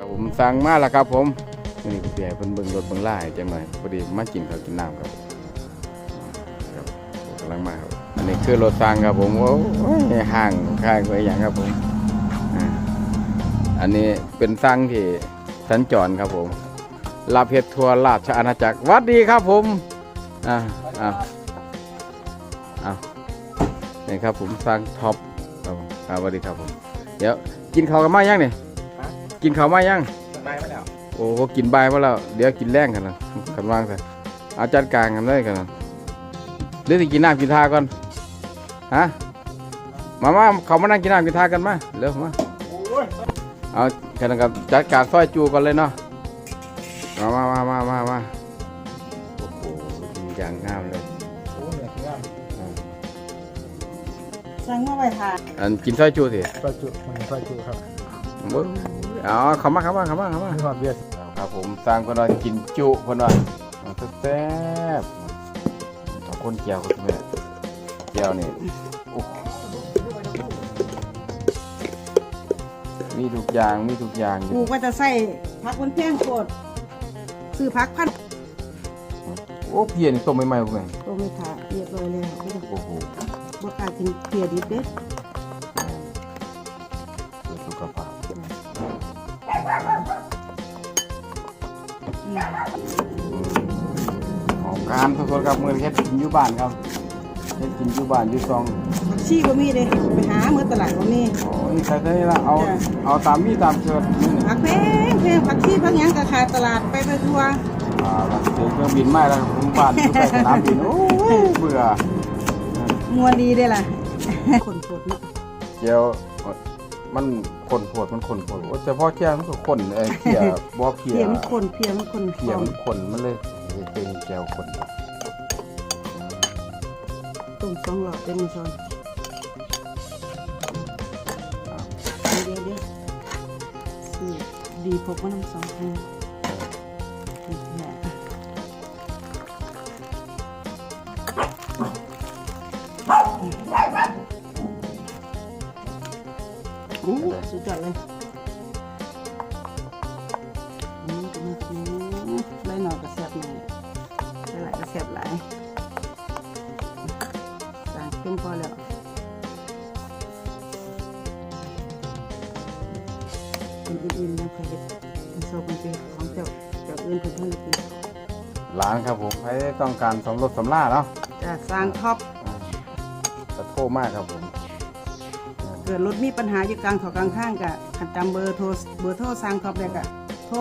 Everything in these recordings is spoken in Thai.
ครับผมสั่งมาแล้วครับผมนี่พี่ใหญ่เพิ่นเบิ่งรถเบิ่งล่าจังหน่อยพอดีมากินข้าวกินน้ำครับครับผมกำลังมาครับอันนี้คือรถสั่งครับผมโอ้ยห่างข้างไว้อย่างครับผมอันนี้เป็นสั่งที่สัญจรครับผมลาเพชรทัวร์ราชอาณาจักรวัดดีครับผมอ่าอ่าอ่านี่ครับผมสั่งท็อปครับผมครับสวัสดีครับผม เดี๋ยวกินข้าวกันมายังเนี่ย กินข้าวมายังได้ไหมแล้วโอ้ก็กินใบายมาแล้วเดี๋ยวกินแรงกันนะกันว่างซะเอาจัดการกันเลยกันนะเดี๋ยวสิกินน้ำกินท่าก่อนฮะมามาเขามานั่งกินน้ำกินท่ากันมาเร็วมาโอ้ยเอาแค่นั้นกับจัดการซอยจูกันเลยเนาะมามามามามามาโอ้โหดีอย่างงามเลยโอ้เหนื่อยงามสั่งมาไว้ทานอันกินซอยจูสิซอยจุมันซอยจุครับ เบิ่งเอาเข้ามาเข้ามาเข้ามาเข้ามามีความเบียร์ครับผมสร้างคนว่ากินจุคนว่าเอาแซ่บๆต้องคนเจียวคนแม่เจียวนี่โอ้โหมีทุกอย่างมีทุกอย่างอปลูยู่กว่าจะใส่พักบนเพียงโคตรซื้อพักพันโอ้เพียนี่ต้มใหม่ๆคุณแม่โตไม่ขาเรียบร้อยแล้วไม่ต้องโอ้โหบ่กล้ากินเพียดิบเด้ ของการทุกคนครับมือเฮ็ดกินอยู่บ้านครับเฮ็ดกินอยู่บ้านอยู่ซองผักชีบ่มีเด้ไปหาเมื่อตลาดบ่มีโอ้ยใส่ได้ละเอาจ้ะเอาตามมีตามเชิญนี่นี่ผักแพงแพงผักชีผักหยังก็ขายตลาดไปไปทั่วอ่าแล้วเสียเครื่องบินมาแล้วผมบ้านอยู่ใกล้สนามบินโอ้ยเบื่อมวนดีเด้ล่ะคนโคตรเนาะเจียว มันขนโผดมันขนโผดโอ้เฉพาะเจียวมันก็ขนเอ้ยเพียบ่เพีเพียยมันคนเพียมันคนเพียมันขนมันเลยเป็นเจียวขนต้มสองหลอดเต็มซอนเดี๋ยวเดี๋ยวซื้อดีพกมาน้ำสองอันนี่แหล สุดยอดเลยอืมอืมอืมไรหน่อยก็แซ่บหน่อยไรหลายก็แซ่บหลายสางเข้มพอแล้วเป็นอื่นๆนะเคยเห็นเป็นโซเป็นเป็นของเจ้าเจ้าอื่นเพิ่นเพิ่นกินร้านครับผมใครต้องการสำรถสำล่าเนาะจะสร้างท็อปอ่าจะโทรมากครับผมเกิดรถมีปัญหาอยู่กลางถอกกลางข้างกะขัดจำเบอร์โทรเบอร์โทรสร้างท็อปเลยกะโทร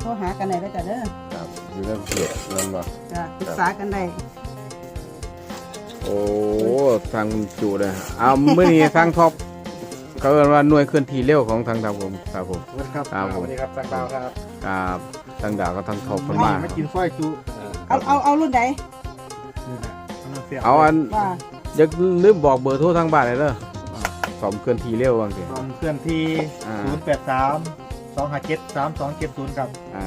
โทรหากันได้แล้วจ้ะเด้อครับอยู่ในเพจนั่นบ่จะปรึกษากันได้โอ้ทางคุณจุเลยเอามื้อนี้ทางท็อปเขาเรียกว่าหน่วยเคลื่อนที่เร็วของทางทางผมครับผมสวัสดีครับครับผมสวัสดีครับสังดาวครับครับทางดาวก็ทางท็อปเพิ่นมามากินซอยจุเอาเอาเอารุ่นใดนี่แหละกำลังเสียบเอาอันว่าอย่าลืมบอกเบอร์โทรทางบ้านเลยเด้อส อมเคลื่อนที่เร็วบางทีลมเคลื่อนที่ อ่าศูนย์แปดสามสองห้าเจ็ดสามสองเจ็ดศูนย์ครับอ่า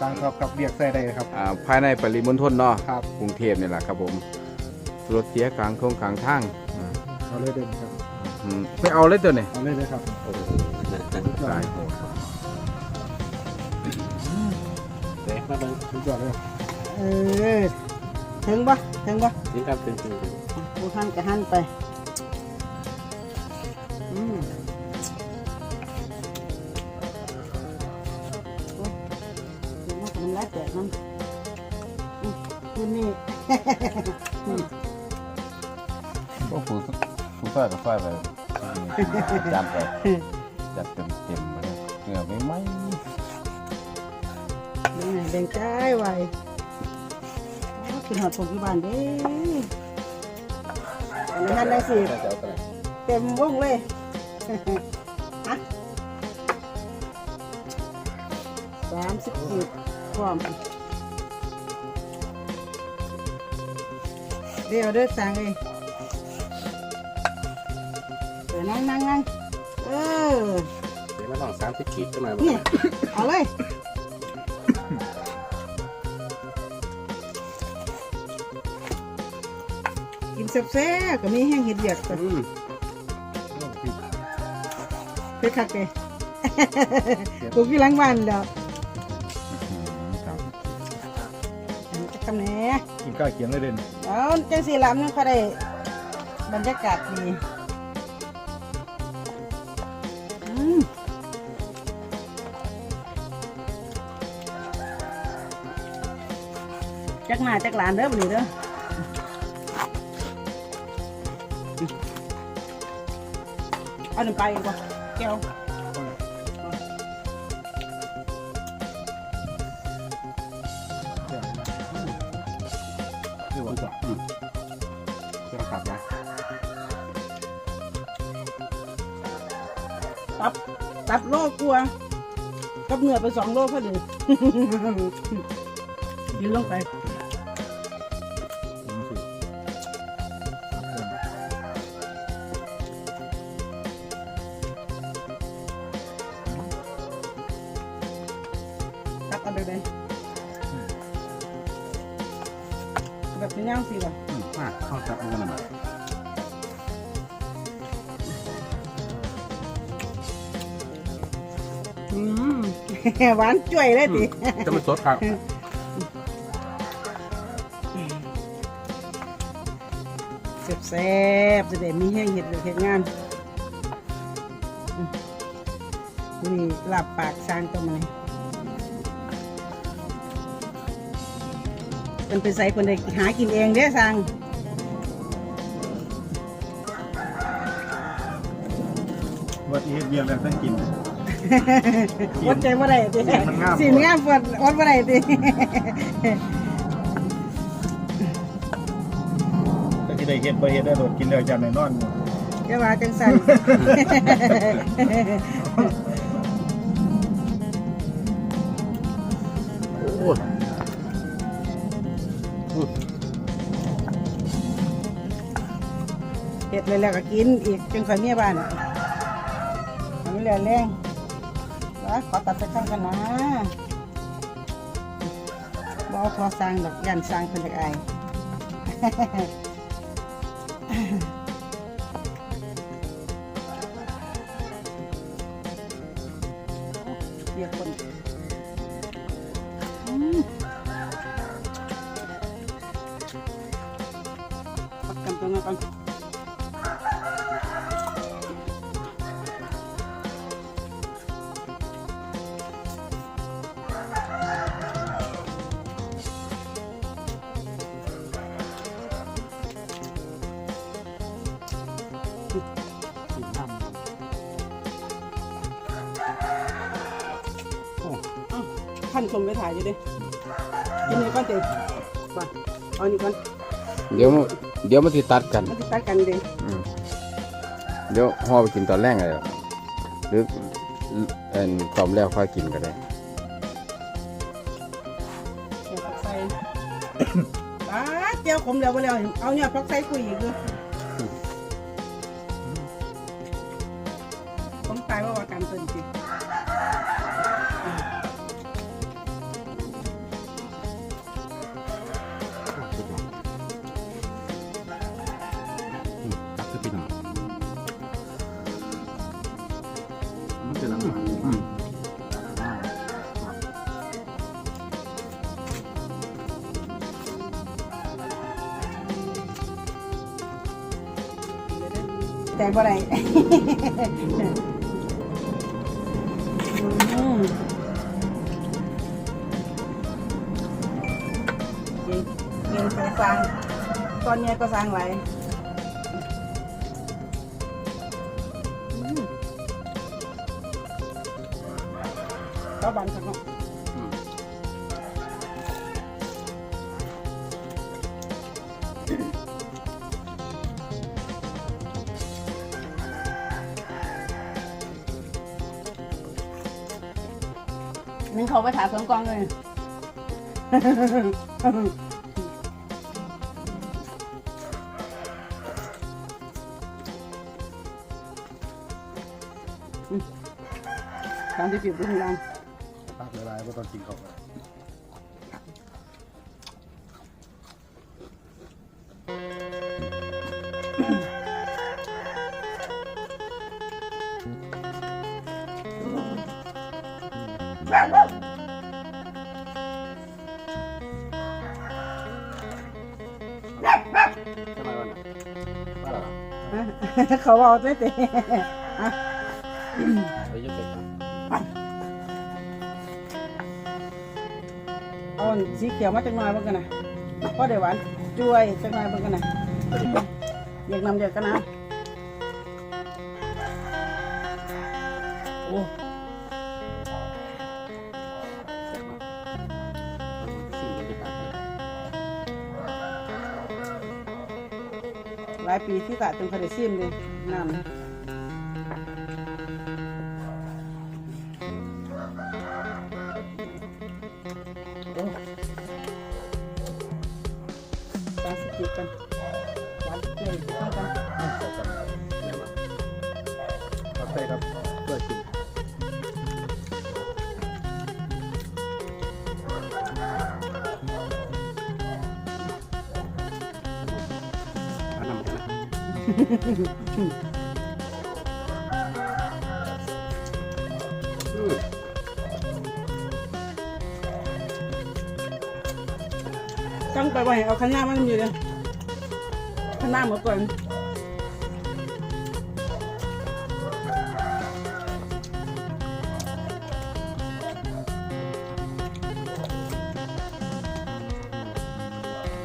สั่งครับกับเรียกใส่ได้ครับ อ่าภายในปริมณฑลเนาะครับกรุงเทพนี่แหละครับผมรถเสียกลางโค้งกลางทางอ่าเอาเลยเด่นครับ อืมไม่เอาเลยตัวนี่เอาเลยเลยครับโอ้โหตายโหดเด็กมาเบิ่งสุดยอดเลย เออถึงปะถึงปะนี่ครับคือคือผู้หันก็หันไป แตกมันอืมคืนนี้ก็ผู้ผู้ซอยกับซอยไปจานไปจัดเต็มเต็มๆมาเลยเหงื่อไม่ไหมแบ่งให้แบ่งใจไว้โอ้กินหอดผมที่บ้านเด้อันนั้นได้สิน่าจะเอาไปไหนเต็มวงเลยฮะสามสิบกีบพ ร้อมเดี๋ยวเด้อสั่งเองเดี๋ยวนั่งนั่งนั่งเออเดี๋ยวมาลองสามสิบขีดขึ้นมานี่เอาเลยกินแซ่บๆก็มีแห้งเห็ดเหยียดก็อืมไปคักเลยปลูกที่หลังบ้านเด้อ กินข้าวเคียงเลยเด่นเอาจังสีลำนั่นก็ได้บรรยากาศดีอืมจักหน้าจักหลานเด้อบ่นี้เด้อเอาหนึ่งไปอีกบ่แก้ว ตับโลกลัวกับเนื้อไปสองโลพอดีกินลงไปตักเอันเดียวเลยแบบนี้ย่างสิบ่ะอืมมาเข้าจับมันกันหน่อย หวานจ่วยเลยดิจะไม่สดครับเสียบแซ่บจะได้มีแห้งเห็ดหรือเห็ดงานอืมนี่ลาบปากสร้างตัวมาเลยเป็นไปใส่คนได้หากินเองเด้อสร้างวัดนี้เบียร์แล้วต้องกิน วัดใจว่าไรดิเสียงมันงาม สีงามปวดวัดว่าไรดิก็ที่ได้เฮ็ดบ่เฮ็ดได้โดดกินแล้วจำแน่นอนแค่ว่าจังสันโอ้ยเห็ดเลยแล้วก็กินอีกจังสันเมียบ้านอันนี้แหละแรง ล้วขอตัดไปข้างกันนะบอพอสร้างดอกยันสร้างเป็นจากไอเรียกคน ขั้นชมไปถ่ายอยู่ดิกินนี่ก่อนเต็มาเอานี่ก่อนเดี๋ยวมันเดี๋ยวมันสิตัดกันมันจะตัดกันดิอืมเดี๋ยวห่อไปกินตอนแรกเลยหรือเอ็นตอมแล้วค่อยกินก็ได้เดี๋ยวผักใส่ป้าดเจียวขมแล้วไปแล้วเอาเนี่ยผักใส่คุยอีกเลยผมตายว่าว่ากันเกินจริง แต่บ่ได้อืมเย็นเย็นไปสร้างตอนเนี้ยก็สร้างไว้อืมก็บันสักเนาะ นึ่งเขาไปถามสวนกองเลยตามที่จิบดูข้างล่างตักละลายเพราะตอนกินเข้าวอ ทำไมวะเนี่ยว่าอะไรฮะเขาบอกด้แต่ไปยึดเป็ดเอาสีเขียวมาจังหน่อยเบิ่งกันนะพอได้หวานจุ้ยจังหน่อยเบิ่งกันนะอยากนำเดียากกันนะ ลายปีที่กะจนเขาได้ซิมเลยน้ำ นะอืมจังไปไว้เอาข้างหน้ามันอยู่เลยข้างหน้าหมดก่อน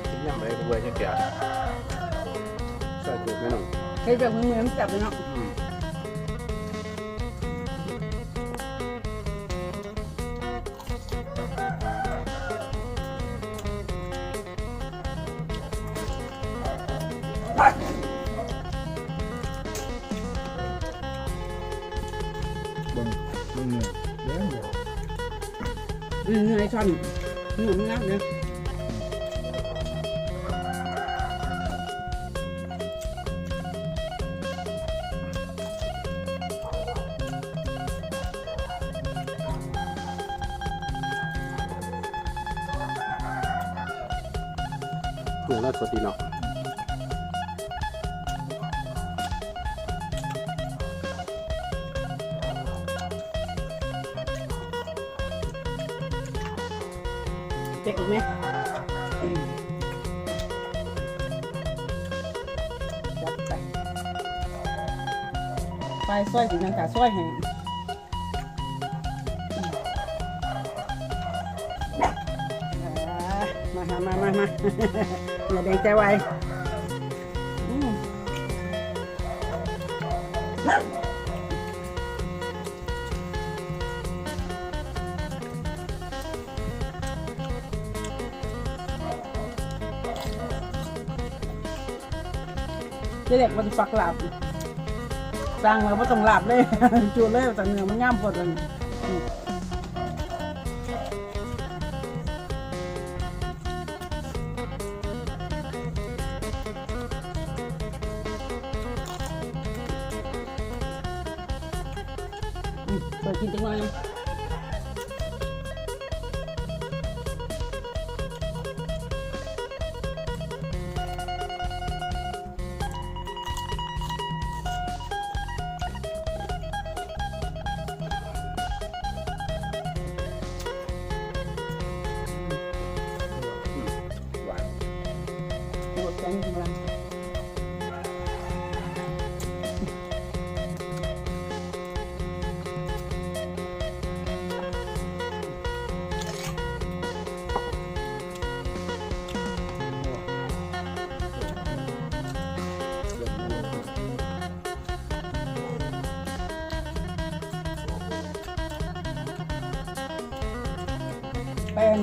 กินยำไปก็เบื่อจะ แก่ใส่เกลือไม่หน่อยเฮ้ยแบบมือมือมันจับเลยเนาะอืมเบิ่งเบิ่งเนี่ยเดี๋ยวเดี๋ยวอืมเหนื่อยช่อนเหนื่อยมากเลย กลือแล้วสดดีเนาะเจ๊กอีกไหมจัดไปไปซอยสีนังกาซอยให้อ่ามามามา มามาอย่าแดงใจไวเด็กมันฝักหลับสร้างมาว่าต้องหลับเลยจูเลยแต่เนื้อมันย่ำพอดเลย เป็น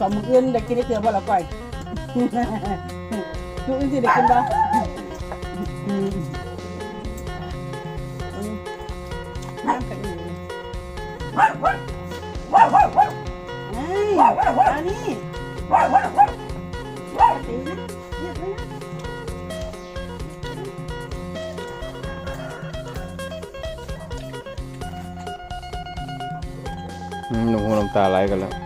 สองมืออื่นได้กินได้เกลือบ่ละก่อยลูกอื่นสิได้กินบ่น้ำกันอีกอันนี้ตีนะเรียบเลยนะอืมหนูน้ำตาไหลกันแล้ว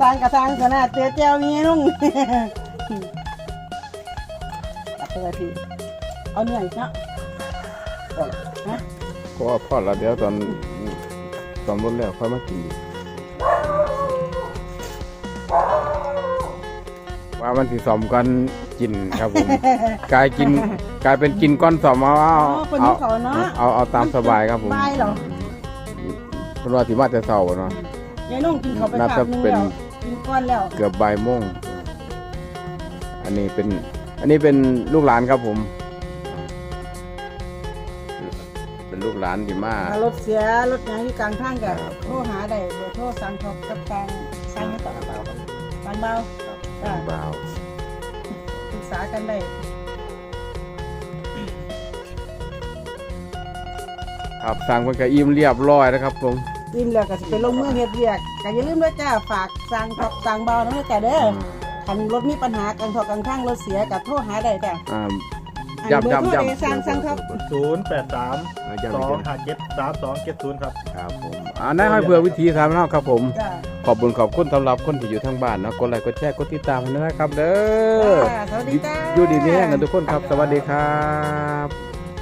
สร้างกระสร้างขนาดเจ๊เจ้ามีนุ่งตัดไปเลยพี่เอาเหนื่อยเนาะฮะก็ว่าพอแล้วเดี๋ยวตอนซ่อมรถแล้วค่อยมากินอีกว่ามันสิซ่อมกันกินครับผมกลายกินกลายเป็นกินก้อนซ่อมเอาเอาอ๋อคนเอานี้เขาเนาะเอาเอาตามสบายครับผมบายเหรอเพราะว่าสิมาแต่เช้าเนาะ ยายนุ่งกินเขาวไปน่าขาจะบนึงเป็นแล้วกินก้อนแล้วเกือบบ่ายโมงอันนี้เป็น อันนี้เป็นลูกหลานครับผม เป็นลูกหลานที่มา ถ้ารถเสียรถหยังอยู่กลางทางก็ครับ โทรหาได้เบอร์โทรสั่งทบกับกลางสั่งให้ต่อเบาครับสั่งเบาจ้ะบ่าวปรึกษากันได้ครับสั่งคนกระอิ่มเรียบร้อยนะครับผม ยิ้มแล้วก็สิไปลงมือเฮ็ดเวียกก็อย่าลืมด้วยจ้าฝากสั่งทบสั่งเบานะจ้ะเด้อคันรถมีปัญหากลางทอกกลางทางรถเสียก็โทรหาได้จ้ะอ่า อันย้ำเบอร์โทรย้ำย้ำ ได้สั่งสั่งทบศูนย์แปดสามอ่าสย้ำองย้ำห้าเจ็ดสามสองเจ็ดศูนย์ครับ ครับผมอ่านั่นให้เพื่อวิธีทำนะครับผม จ้าขอบคุณขอบคุณสำหรับคนที่อยู่ทางบ้านเนาะกดไลค์กดแชร์กดติดตามให้นะครับเด้อจ้าสวัสดีจ้า อยู่ดีนี่แห้งกันทุกคนครับ สวัสดีครับ